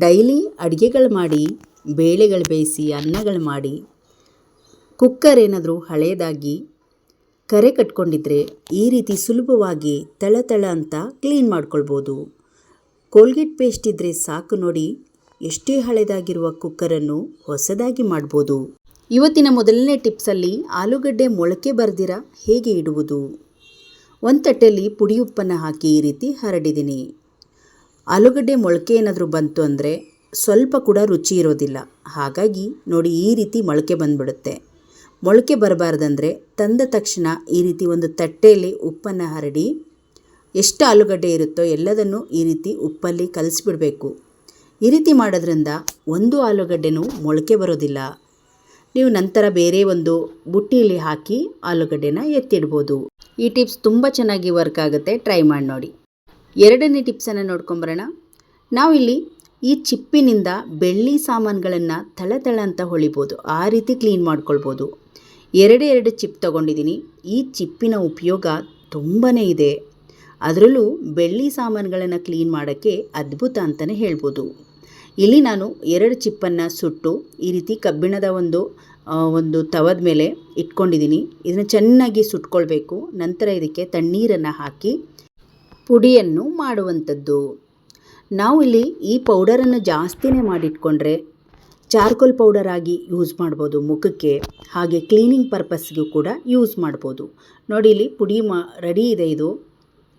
Daily ಅಡುಗೆಗಳು ಮಾಡಿ, ಬೇಳೆಗಳು ಬೇಯಿಸಿ, ಅನ್ನಗಳು ಮಾಡಿ, ಕುಕ್ಕರ್ ಏನಾದರೂ ಹಳೆಯದಾಗಿ ಕರೆ ಕಟ್ಕೊಂಡಿದ್ರೆ ಈ ರೀತಿ ಸುಲಭವಾಗಿ ತಳ ತಳ ಅಂತ ಕ್ಲೀನ್ ಮಾಡ್ಕೊಳ್ಬೋದು. ಕೋಲ್ಗೇಟ್ ಪೇಸ್ಟ್ ಇದ್ದರೆ ಸಾಕು ನೋಡಿ, ಎಷ್ಟೇ ಹಳೇದಾಗಿರುವ ಕುಕ್ಕರನ್ನು ಹೊಸದಾಗಿ ಮಾಡ್ಬೋದು. ಇವತ್ತಿನ ಮೊದಲನೇ ಟಿಪ್ಸಲ್ಲಿ ಆಲೂಗಡ್ಡೆ ಮೊಳಕೆ ಬರೆದಿರ ಹೇಗೆ ಇಡುವುದು? ಒಂದು ತಟ್ಟೆಯಲ್ಲಿ ಪುಡಿ ಉಪ್ಪನ್ನು ಹಾಕಿ ಈ ರೀತಿ ಹರಡಿದ್ದೀನಿ. ಆಲೂಗಡ್ಡೆ ಮೊಳಕೆ ಏನಾದರೂ ಬಂತು ಅಂದರೆ ಸ್ವಲ್ಪ ಕೂಡ ರುಚಿ ಇರೋದಿಲ್ಲ. ಹಾಗಾಗಿ ನೋಡಿ ಈ ರೀತಿ ಮೊಳಕೆ ಬಂದ್ಬಿಡುತ್ತೆ. ಮೊಳಕೆ ಬರಬಾರ್ದಂದ್ರೆ ತಂದ ತಕ್ಷಣ ಈ ರೀತಿ ಒಂದು ತಟ್ಟೆಯಲ್ಲಿ ಉಪ್ಪನ್ನು ಹರಡಿ ಎಷ್ಟು ಆಲೂಗಡ್ಡೆ ಇರುತ್ತೋ ಎಲ್ಲದನ್ನು ಈ ರೀತಿ ಉಪ್ಪಲ್ಲಿ ಕಲಿಸ್ಬಿಡಬೇಕು. ಈ ರೀತಿ ಮಾಡೋದ್ರಿಂದ ಒಂದು ಆಲೂಗಡ್ಡೆನೂ ಮೊಳಕೆ ಬರೋದಿಲ್ಲ. ನೀವು ನಂತರ ಬೇರೆ ಒಂದು ಬುಟ್ಟಿಯಲ್ಲಿ ಹಾಕಿ ಆಲೂಗಡ್ಡೆನ ಎತ್ತಿಡ್ಬೋದು. ಈ ಟಿಪ್ಸ್ ತುಂಬ ಚೆನ್ನಾಗಿ ವರ್ಕ್ ಆಗುತ್ತೆ. ಟ್ರೈ ಮಾಡಿ ನೋಡಿ. ಎರಡನೇ ಟಿಪ್ಸನ್ನು ನೋಡ್ಕೊಂಬರೋಣ. ನಾವಿಲ್ಲಿ ಈ ಚಿಪ್ಪಿನಿಂದ ಬೆಳ್ಳಿ ಸಾಮಾನುಗಳನ್ನು ತಳ ತಳ ಅಂತ ಹೊಳಿಬೋದು. ಆ ರೀತಿ ಕ್ಲೀನ್ ಮಾಡ್ಕೊಳ್ಬೋದು. ಎರಡೇ ಎರಡು ಚಿಪ್ ತೊಗೊಂಡಿದ್ದೀನಿ. ಈ ಚಿಪ್ಪಿನ ಉಪಯೋಗ ತುಂಬಾ ಇದೆ. ಅದರಲ್ಲೂ ಬೆಳ್ಳಿ ಸಾಮಾನುಗಳನ್ನು ಕ್ಲೀನ್ ಮಾಡೋಕ್ಕೆ ಅದ್ಭುತ ಅಂತಲೇ ಹೇಳ್ಬೋದು. ಇಲ್ಲಿ ನಾನು ಎರಡು ಚಿಪ್ಪನ್ನು ಸುಟ್ಟು ಈ ರೀತಿ ಕಬ್ಬಿಣದ ಒಂದು ಒಂದು ತವದ ಮೇಲೆ ಇಟ್ಕೊಂಡಿದ್ದೀನಿ. ಇದನ್ನು ಚೆನ್ನಾಗಿ ಸುಟ್ಕೊಳ್ಬೇಕು. ನಂತರ ಇದಕ್ಕೆ ತಣ್ಣೀರನ್ನು ಹಾಕಿ ಪುಡಿಯನ್ನು ಮಾಡುವಂಥದ್ದು. ನಾವಿಲ್ಲಿ ಈ ಪೌಡರನ್ನು ಜಾಸ್ತಿನೇ ಮಾಡಿಟ್ಕೊಂಡ್ರೆ ಚಾರ್ಕೋಲ್ ಪೌಡರ್ ಆಗಿ ಯೂಸ್ ಮಾಡ್ಬೋದು ಮುಖಕ್ಕೆ. ಹಾಗೆ ಕ್ಲೀನಿಂಗ್ ಪರ್ಪಸ್ಗೂ ಕೂಡ ಯೂಸ್ ಮಾಡ್ಬೋದು. ನೋಡಿ ಇಲ್ಲಿ ಪುಡಿ ಮಾ, ರೆಡಿ ಇದೆ ಇದು.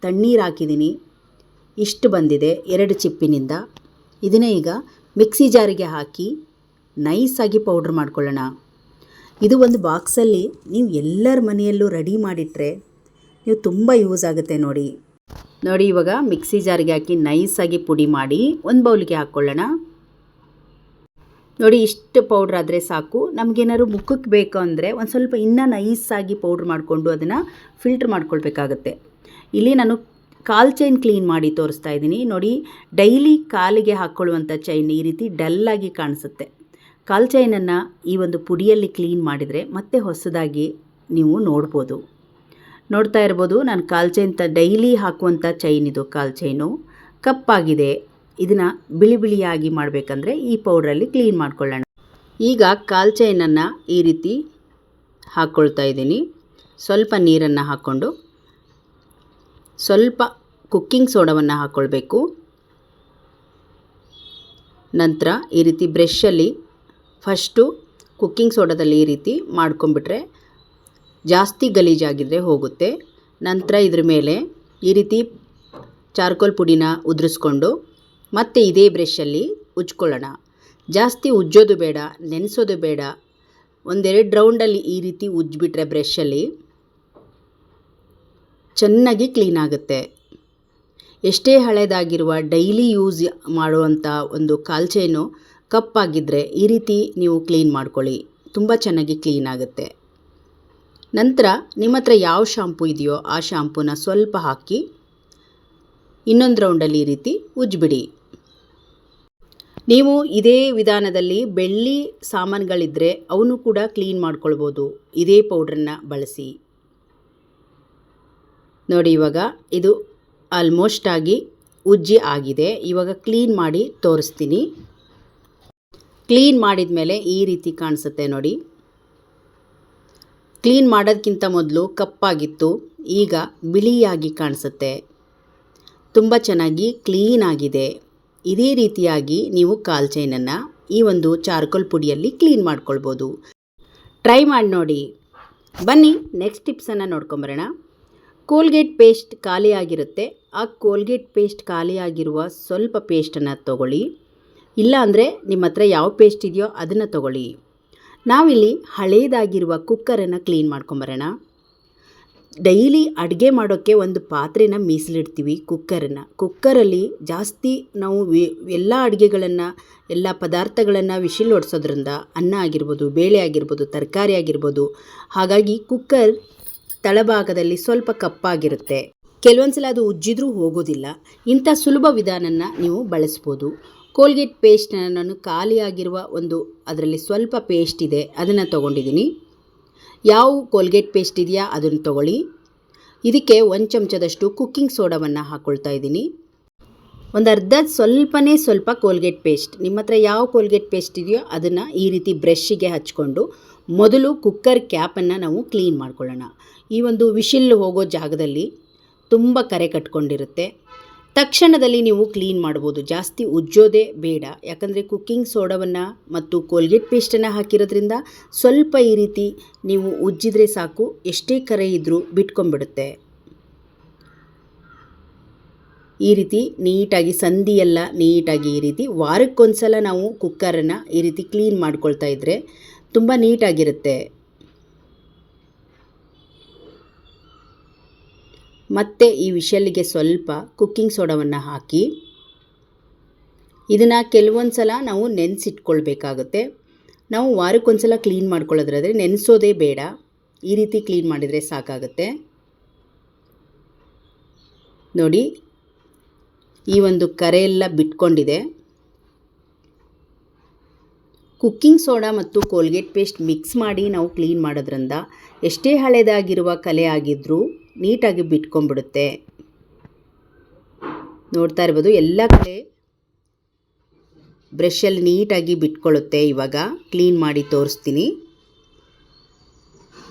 ತಣ್ಣೀರು ಹಾಕಿದ್ದೀನಿ. ಇಷ್ಟು ಬಂದಿದೆ, ಎರಡು ಚಿಪ್ಪಿನಿಂದ. ಇದನ್ನೇ ಈಗ ಮಿಕ್ಸಿ ಜಾರಿಗೆ ಹಾಕಿ ನೈಸಾಗಿ ಪೌಡ್ರ್ ಮಾಡ್ಕೊಳ್ಳೋಣ. ಇದು ಒಂದು ಬಾಕ್ಸಲ್ಲಿ ನೀವು ಎಲ್ಲರ ಮನೆಯಲ್ಲೂ ರೆಡಿ ಮಾಡಿಟ್ರೆ ನೀವು ತುಂಬ ಯೂಸ್ ಆಗುತ್ತೆ ನೋಡಿ. ನೋಡಿ, ಇವಾಗ ಮಿಕ್ಸಿ ಜಾರಿಗೆ ಹಾಕಿ ನೈಸಾಗಿ ಪುಡಿ ಮಾಡಿ ಒಂದು ಬೌಲ್ಗೆ ಹಾಕ್ಕೊಳ್ಳೋಣ ನೋಡಿ, ಇಷ್ಟು ಪೌಡ್ರ್ ಆದರೆ ಸಾಕು. ನಮಗೇನಾದ್ರು ಮುಖಕ್ಕೆ ಬೇಕು ಅಂದರೆ ಒಂದು ಸ್ವಲ್ಪ ಇನ್ನೂ ನೈಸಾಗಿ ಪೌಡ್ರ್ ಮಾಡಿಕೊಂಡು ಅದನ್ನು ಫಿಲ್ಟ್ರ್ ಮಾಡ್ಕೊಳ್ಬೇಕಾಗತ್ತೆ. ಇಲ್ಲಿ ನಾನು ಕಾಲ್ ಚೈನ್ ಕ್ಲೀನ್ ಮಾಡಿ ತೋರಿಸ್ತಾ ಇದ್ದೀನಿ. ನೋಡಿ, ಡೈಲಿ ಕಾಲಿಗೆ ಹಾಕ್ಕೊಳ್ಳುವಂಥ ಚೈನ್ ಈ ರೀತಿ ಡಲ್ಲಾಗಿ ಕಾಣಿಸುತ್ತೆ. ಕಾಲ್ ಚೈನನ್ನು ಈ ಒಂದು ಪುಡಿಯಲ್ಲಿ ಕ್ಲೀನ್ ಮಾಡಿದರೆ ಮತ್ತೆ ಹೊಸದಾಗಿ ನೀವು ನೋಡ್ಬೋದು. ನೋಡ್ತಾ ಇರ್ಬೋದು, ನಾನು ಕಾಲ್ ಚೈನ್ ತ ಡೈಲಿ ಹಾಕುವಂಥ ಚೈನ್ ಇದು ಕಾಲ್ ಚೈನು. ಕಪ್ಪಾಗಿದೆ. ಇದನ್ನು ಬಿಳಿ ಬಿಳಿಯಾಗಿ ಮಾಡಬೇಕಂದ್ರೆ ಈ ಪೌಡ್ರಲ್ಲಿ ಕ್ಲೀನ್ ಮಾಡ್ಕೊಳ್ಳೋಣ. ಈಗ ಕಾಲ್ ಚೈನನ್ನು ಈ ರೀತಿ ಹಾಕ್ಕೊಳ್ತಾ ಇದ್ದೀನಿ. ಸ್ವಲ್ಪ ನೀರನ್ನು ಹಾಕ್ಕೊಂಡು, ಸ್ವಲ್ಪ ಕುಕ್ಕಿಂಗ್ ಸೋಡವನ್ನು ಹಾಕ್ಕೊಳ್ಬೇಕು ನಂತರ ಈ ರೀತಿ ಬ್ರಷಲ್ಲಿ ಫಸ್ಟು ಕುಕ್ಕಿಂಗ್ ಸೋಡಾದಲ್ಲಿ ಈ ರೀತಿ ಮಾಡ್ಕೊಂಬಿಟ್ರೆ ಜಾಸ್ತಿ ಗಲೀಜಾಗಿದ್ದರೆ ಹೋಗುತ್ತೆ. ನಂತರ ಇದ್ರ ಮೇಲೆ ಈ ರೀತಿ ಚಾರ್ಕೋಲ್ ಪುಡಿನ ಉದುರಿಸ್ಕೊಂಡು ಮತ್ತೆ ಇದೇ ಬ್ರಷಲ್ಲಿ ಉಜ್ಕೊಳ್ಳೋಣ. ಜಾಸ್ತಿ ಉಜ್ಜೋದು ಬೇಡ, ನೆನೆಸೋದು ಬೇಡ. ಒಂದೆರಡು ರೌಂಡಲ್ಲಿ ಈ ರೀತಿ ಉಜ್ಜಿಬಿಟ್ರೆ ಬ್ರಷಲ್ಲಿ ಚೆನ್ನಾಗಿ ಕ್ಲೀನ್ ಆಗುತ್ತೆ. ಎಷ್ಟೇ ಹಳೆಯದಾಗಿರುವ ಡೈಲಿ ಯೂಸ್ ಮಾಡುವಂಥ ಒಂದು ಕಾಲ್ಚೇನು ಕಪ್ಪಾಗಿದ್ದರೆ ಈ ರೀತಿ ನೀವು ಕ್ಲೀನ್ ಮಾಡ್ಕೊಳ್ಳಿ. ತುಂಬ ಚೆನ್ನಾಗಿ ಕ್ಲೀನ್ ಆಗುತ್ತೆ. ನಂತರ ನಿಮ್ಮ ಹತ್ರ ಯಾವ ಶಾಂಪು ಇದೆಯೋ ಆ ಶಾಂಪೂನ ಸ್ವಲ್ಪ ಹಾಕಿ, ಇನ್ನೊಂದು ರೌಂಡಲ್ಲಿ ಈ ರೀತಿ ಉಜ್ಜಿಬಿಡಿ. ನೀವು ಇದೇ ವಿಧಾನದಲ್ಲಿ ಬೆಳ್ಳಿ ಸಾಮಾನುಗಳಿದ್ದರೆ ಅವನು ಕೂಡ ಕ್ಲೀನ್ ಮಾಡ್ಕೊಳ್ಬೋದು. ಇದೇ ಪೌಡ್ರನ್ನ ಬಳಸಿ. ನೋಡಿ ಇವಾಗ ಇದು ಆಲ್ಮೋಸ್ಟ್ ಆಗಿ ಉಜ್ಜಿ ಆಗಿದೆ. ಇವಾಗ ಕ್ಲೀನ್ ಮಾಡಿ ತೋರಿಸ್ತೀನಿ. ಕ್ಲೀನ್ ಮಾಡಿದ ಮೇಲೆ ಈ ರೀತಿ ಕಾಣಿಸುತ್ತೆ ನೋಡಿ. ಕ್ಲೀನ್ ಮಾಡೋದಕ್ಕಿಂತ ಮೊದಲು ಕಪ್ಪಾಗಿತ್ತು, ಈಗ ಬಿಳಿಯಾಗಿ ಕಾಣಿಸುತ್ತೆ. ತುಂಬ ಚೆನ್ನಾಗಿ ಕ್ಲೀನ್ ಆಗಿದೆ. ಇದೇ ರೀತಿಯಾಗಿ ನೀವು ಕಾಲ್ ಚೈನನ್ನು ಈ ಒಂದು ಚಾರ್ಕೋಲ್ ಪುಡಿಯಲ್ಲಿ ಕ್ಲೀನ್ ಮಾಡ್ಕೊಳ್ಬೋದು. ಟ್ರೈ ಮಾಡಿ ನೋಡಿ. ಬನ್ನಿ, ನೆಕ್ಸ್ಟ್ ಟಿಪ್ಸನ್ನು ನೋಡ್ಕೊಂಬರೋಣ. ಕೋಲ್ಗೇಟ್ ಪೇಸ್ಟ್ ಖಾಲಿಯಾಗಿರುತ್ತೆ. ಆ ಕೋಲ್ಗೇಟ್ ಪೇಸ್ಟ್ ಖಾಲಿಯಾಗಿರುವ ಸ್ವಲ್ಪ ಪೇಸ್ಟನ್ನು ತಗೊಳ್ಳಿ. ಇಲ್ಲ ಅಂದರೆ ನಿಮ್ಮ ಹತ್ರ ಯಾವ ಪೇಸ್ಟ್ ಇದೆಯೋ ಅದನ್ನು ತಗೊಳ್ಳಿ. ನಾವಿಲ್ಲಿ ಹಳೇದಾಗಿರುವ ಕುಕ್ಕರನ್ನು ಕ್ಲೀನ್ ಮಾಡ್ಕೊಂಬರೋಣ. ಡೈಲಿ ಅಡುಗೆ ಮಾಡೋಕ್ಕೆ ಒಂದು ಪಾತ್ರೆನ ಮೀಸಲಿಡ್ತೀವಿ ಕುಕ್ಕರನ್ನು. ಕುಕ್ಕರಲ್ಲಿ ಜಾಸ್ತಿ ನಾವು ಎಲ್ಲ ಅಡುಗೆಗಳನ್ನು, ಎಲ್ಲ ಪದಾರ್ಥಗಳನ್ನು ವಿಶಿಲ್ ಹೊಡ್ಸೋದ್ರಿಂದ ಅನ್ನ ಆಗಿರ್ಬೋದು, ಬೇಳೆ ಆಗಿರ್ಬೋದು, ತರಕಾರಿ ಆಗಿರ್ಬೋದು, ಹಾಗಾಗಿ ಕುಕ್ಕರ್ ತಳಭಾಗದಲ್ಲಿ ಸ್ವಲ್ಪ ಕಪ್ಪಾಗಿರುತ್ತೆ. ಕೆಲವೊಂದು ಸಲ ಅದು ಉಜ್ಜಿದ್ರೂ ಹೋಗೋದಿಲ್ಲ. ಇಂಥ ಸುಲಭ ವಿಧಾನನ ನೀವು ಬಳಸ್ಬೋದು. ಕೋಲ್ಗೇಟ್ ಪೇಸ್ಟನ್ನು ನಾನು ಖಾಲಿಯಾಗಿರುವ ಒಂದು ಅದರಲ್ಲಿ ಸ್ವಲ್ಪ ಪೇಸ್ಟ್ ಇದೆ, ಅದನ್ನು ತೊಗೊಂಡಿದ್ದೀನಿ. ಯಾವ ಕೋಲ್ಗೇಟ್ ಪೇಸ್ಟ್ ಇದೆಯಾ ಅದನ್ನು ತಗೊಳ್ಳಿ. ಇದಕ್ಕೆ ಒಂದು ಚಮಚದಷ್ಟು ಕುಕ್ಕಿಂಗ್ ಸೋಡಾವನ್ನು ಹಾಕ್ಕೊಳ್ತಾ ಇದ್ದೀನಿ. ಒಂದು ಅರ್ಧ ಸ್ವಲ್ಪನೇ ಸ್ವಲ್ಪ ಕೋಲ್ಗೇಟ್ ಪೇಸ್ಟ್ ನಿಮ್ಮ ಹತ್ರ ಯಾವ ಕೋಲ್ಗೇಟ್ ಪೇಸ್ಟ್ ಇದೆಯೋ ಅದನ್ನು ಈ ರೀತಿ ಬ್ರಷ್ಗೆ ಹಚ್ಕೊಂಡು ಮೊದಲು ಕುಕ್ಕರ್ ಕ್ಯಾಪನ್ನು ನಾವು ಕ್ಲೀನ್ ಮಾಡ್ಕೊಳ್ಳೋಣ. ಈ ಒಂದು ವಿಶಿಲ್ ಹೋಗೋ ಜಾಗದಲ್ಲಿ ತುಂಬ ಕರೆ ಕಟ್ಕೊಂಡಿರುತ್ತೆ. ತಕ್ಷಣದಲ್ಲಿ ನೀವು ಕ್ಲೀನ್ ಮಾಡ್ಬೋದು. ಜಾಸ್ತಿ ಉಜ್ಜೋದೇ ಬೇಡ. ಯಾಕಂದರೆ ಕುಕ್ಕಿಂಗ್ ಸೋಡವನ್ನು ಮತ್ತು ಕೋಲ್ಗೇಟ್ ಪೇಸ್ಟನ್ನು ಹಾಕಿರೋದ್ರಿಂದ ಸ್ವಲ್ಪ ಈ ರೀತಿ ನೀವು ಉಜ್ಜಿದ್ರೆ ಸಾಕು. ಎಷ್ಟೇ ಕರೆ ಇದ್ದರೂ ಬಿಟ್ಕೊಂಡ್ಬಿಡುತ್ತೆ. ಈ ರೀತಿ ನೀಟಾಗಿ ಸಂಧಿ ಎಲ್ಲ ನೀಟಾಗಿ ಈ ರೀತಿ ವಾರಕ್ಕೊಂದ್ಸಲ ನಾವು ಕುಕ್ಕರನ್ನು ಈ ರೀತಿ ಕ್ಲೀನ್ ಮಾಡ್ಕೊಳ್ತಾ ಇದ್ದರೆ ತುಂಬ ನೀಟಾಗಿರುತ್ತೆ. ಮತ್ತು ಈ ವಿಷಲ್ಲಿಗೆ ಸ್ವಲ್ಪ ಕುಕ್ಕಿಂಗ್ ಸೋಡವನ್ನು ಹಾಕಿ ಇದನ್ನು ಕೆಲವೊಂದು ಸಲ ನಾವು ನೆನೆಸಿಟ್ಕೊಳ್ಬೇಕಾಗುತ್ತೆ. ನಾವು ವಾರಕ್ಕೊಂದ್ಸಲ ಕ್ಲೀನ್ ಮಾಡ್ಕೊಳ್ಳೋದ್ರಾದರೆ ನೆನೆಸೋದೇ ಬೇಡ. ಈ ರೀತಿ ಕ್ಲೀನ್ ಮಾಡಿದರೆ ಸಾಕಾಗುತ್ತೆ. ನೋಡಿ, ಈ ಒಂದು ಕರೆ ಎಲ್ಲ ಬಿಟ್ಕೊಂಡಿದೆ. ಕುಕ್ಕಿಂಗ್ ಸೋಡಾ ಮತ್ತು ಕೋಲ್ಗೇಟ್ ಪೇಸ್ಟ್ ಮಿಕ್ಸ್ ಮಾಡಿ ನಾವು ಕ್ಲೀನ್ ಮಾಡೋದ್ರಿಂದ ಎಷ್ಟೇ ಹಳೆಯದಾಗಿರುವ ಕಲೆ ಆಗಿದ್ದರೂ ನೀಟಾಗಿ ಬಿಟ್ಕೊಂಡ್ಬಿಡುತ್ತೆ. ನೋಡ್ತಾ ಇರ್ಬೋದು, ಎಲ್ಲ ಕಡೆ ಬ್ರಷಲ್ಲಿ ನೀಟಾಗಿ ಬಿಟ್ಕೊಳ್ಳುತ್ತೆ. ಇವಾಗ ಕ್ಲೀನ್ ಮಾಡಿ ತೋರಿಸ್ತೀನಿ.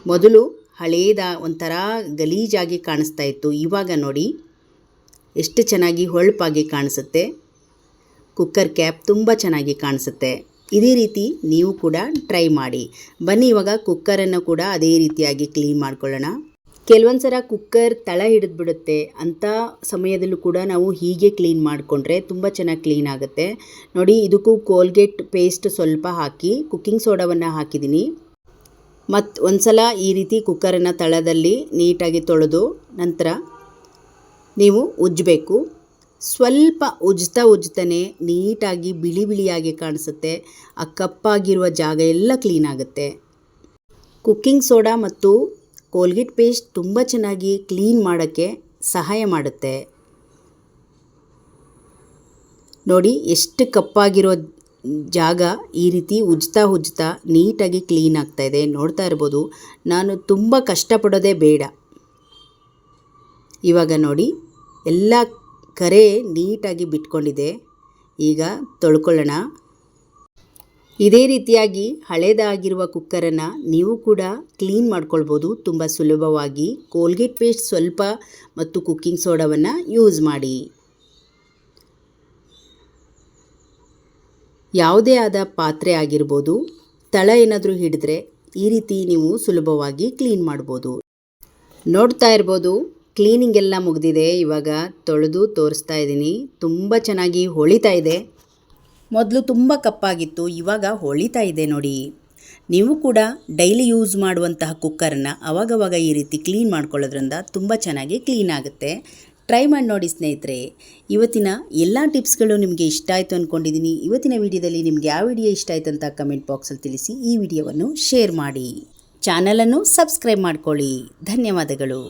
ಮೊದಲು ಹಳೇದ ಒಂಥರ ಗಲೀಜಾಗಿ ಕಾಣಿಸ್ತಾ ಇತ್ತು. ಇವಾಗ ನೋಡಿ, ಎಷ್ಟು ಚೆನ್ನಾಗಿ ಹೊಳಪಾಗಿ ಕಾಣಿಸುತ್ತೆ. ಕುಕ್ಕರ್ ಕ್ಯಾಪ್ ತುಂಬ ಚೆನ್ನಾಗಿ ಕಾಣಿಸುತ್ತೆ. ಇದೇ ರೀತಿ ನೀವು ಕೂಡ ಟ್ರೈ ಮಾಡಿ. ಬನ್ನಿ, ಇವಾಗ ಕುಕ್ಕರನ್ನು ಕೂಡ ಅದೇ ರೀತಿಯಾಗಿ ಕ್ಲೀನ್ ಮಾಡ್ಕೊಳ್ಳೋಣ. ಕೆಲವೊಂದು ಸಲ ಕುಕ್ಕರ್ ತಳ ಹಿಡಿದ್ಬಿಡುತ್ತೆ ಅಂಥ ಸಮಯದಲ್ಲೂ ಕೂಡ ನಾವು ಹೀಗೆ ಕ್ಲೀನ್ ಮಾಡಿಕೊಂಡ್ರೆ ತುಂಬ ಚೆನ್ನಾಗಿ ಕ್ಲೀನ್ ಆಗುತ್ತೆ. ನೋಡಿ, ಇದಕ್ಕೂ ಕೋಲ್ಗೇಟ್ ಪೇಸ್ಟ್ ಸ್ವಲ್ಪ ಹಾಕಿ, ಕುಕ್ಕಿಂಗ್ ಸೋಡಾವನ್ನು ಹಾಕಿದ್ದೀನಿ. ಮತ್ತು ಒಂದು ಸಲ ಈ ರೀತಿ ಕುಕ್ಕರನ್ನು ತಳದಲ್ಲಿ ನೀಟಾಗಿ ತೊಳೆದು ನಂತರ ನೀವು ಉಜ್ಜಬೇಕು. ಸ್ವಲ್ಪ ಉಜ್ತಾ ಉಜ್ತಾನೆ ನೀಟಾಗಿ ಬಿಳಿ ಬಿಳಿಯಾಗಿ ಕಾಣಿಸುತ್ತೆ. ಆ ಕಪ್ಪಾಗಿರುವ ಜಾಗ ಎಲ್ಲ ಕ್ಲೀನ್ ಆಗುತ್ತೆ. ಕುಕ್ಕಿಂಗ್ ಸೋಡಾ ಮತ್ತು ಕೋಲ್ಗೇಟ್ ಪೇಸ್ಟ್ ತುಂಬ ಚೆನ್ನಾಗಿ ಕ್ಲೀನ್ ಮಾಡೋಕ್ಕೆ ಸಹಾಯ ಮಾಡುತ್ತೆ. ನೋಡಿ ಎಷ್ಟು ಕಪ್ಪಾಗಿರೋ ಜಾಗ ಈ ರೀತಿ ಉಜ್ತಾ ಉಜ್ತಾ ನೀಟಾಗಿ ಕ್ಲೀನ್ ಆಗ್ತಾ ಇದೆ. ನೋಡ್ತಾ ಇರ್ಬೋದು, ನಾನು ತುಂಬ ಕಷ್ಟಪಡೋದೇ ಬೇಡ. ಇವಾಗ ನೋಡಿ, ಎಲ್ಲ ಕರೆ ನೀಟಾಗಿ ಬಿಟ್ಕೊಂಡಿದೆ. ಈಗ ತೊಳ್ಕೊಳ್ಳೋಣ. ಇದೇ ರೀತಿಯಾಗಿ ಹಳೇದಾಗಿರುವ ಕುಕ್ಕರನ್ನು ನೀವು ಕೂಡ ಕ್ಲೀನ್ ಮಾಡ್ಕೊಳ್ಬೋದು. ತುಂಬ ಸುಲಭವಾಗಿ ಕೋಲ್ಗೇಟ್ ಪೇಸ್ಟ್ ಸ್ವಲ್ಪ ಮತ್ತು ಕುಕ್ಕಿಂಗ್ ಸೋಡಾವನ್ನು ಯೂಸ್ ಮಾಡಿ. ಯಾವುದೇ ಆದ ಪಾತ್ರೆ ಆಗಿರ್ಬೋದು, ತಳ ಏನಾದರೂ ಹಿಡಿದ್ರೆ ಈ ರೀತಿ ನೀವು ಸುಲಭವಾಗಿ ಕ್ಲೀನ್ ಮಾಡ್ಬೋದು. ನೋಡ್ತಾ ಇರ್ಬೋದು, ಕ್ಲೀನಿಂಗ್ ಎಲ್ಲ ಮುಗಿದಿದೆ. ಇವಾಗ ತೊಳೆದು ತೋರಿಸ್ತಾ ಇದ್ದೀನಿ. ತುಂಬ ಚೆನ್ನಾಗಿ ಹೊಳಿತಾ ಇದೆ. ಮೊದಲು ತುಂಬ ಕಪ್ಪಾಗಿತ್ತು, ಇವಾಗ ಹೊಳಿತಾ ಇದೆ ನೋಡಿ. ನೀವು ಕೂಡ ಡೈಲಿ ಯೂಸ್ ಮಾಡುವಂತಹ ಕುಕ್ಕರನ್ನು ಅವಾಗವಾಗ ಈ ರೀತಿ ಕ್ಲೀನ್ ಮಾಡ್ಕೊಳ್ಳೋದ್ರಿಂದ ತುಂಬ ಚೆನ್ನಾಗಿ ಕ್ಲೀನ್ ಆಗುತ್ತೆ. ಟ್ರೈ ಮಾಡಿ ನೋಡಿ ಸ್ನೇಹಿತರೆ. ಇವತ್ತಿನ ಎಲ್ಲ ಟಿಪ್ಸ್ಗಳು ನಿಮಗೆ ಇಷ್ಟ ಆಯಿತು ಅಂದ್ಕೊಂಡಿದ್ದೀನಿ ಇವತ್ತಿನ ವಿಡಿಯೋದಲ್ಲಿ ನಿಮಗೆ ಯಾವ ವಿಡಿಯೋ ಇಷ್ಟ ಆಯಿತು ಅಂತ ಕಮೆಂಟ್ ಬಾಕ್ಸಲ್ಲಿ ತಿಳಿಸಿ ಈ ವಿಡಿಯೋವನ್ನು ಶೇರ್ ಮಾಡಿ. ಚಾನಲನ್ನು ಸಬ್ಸ್ಕ್ರೈಬ್ ಮಾಡ್ಕೊಳ್ಳಿ. ಧನ್ಯವಾದಗಳು.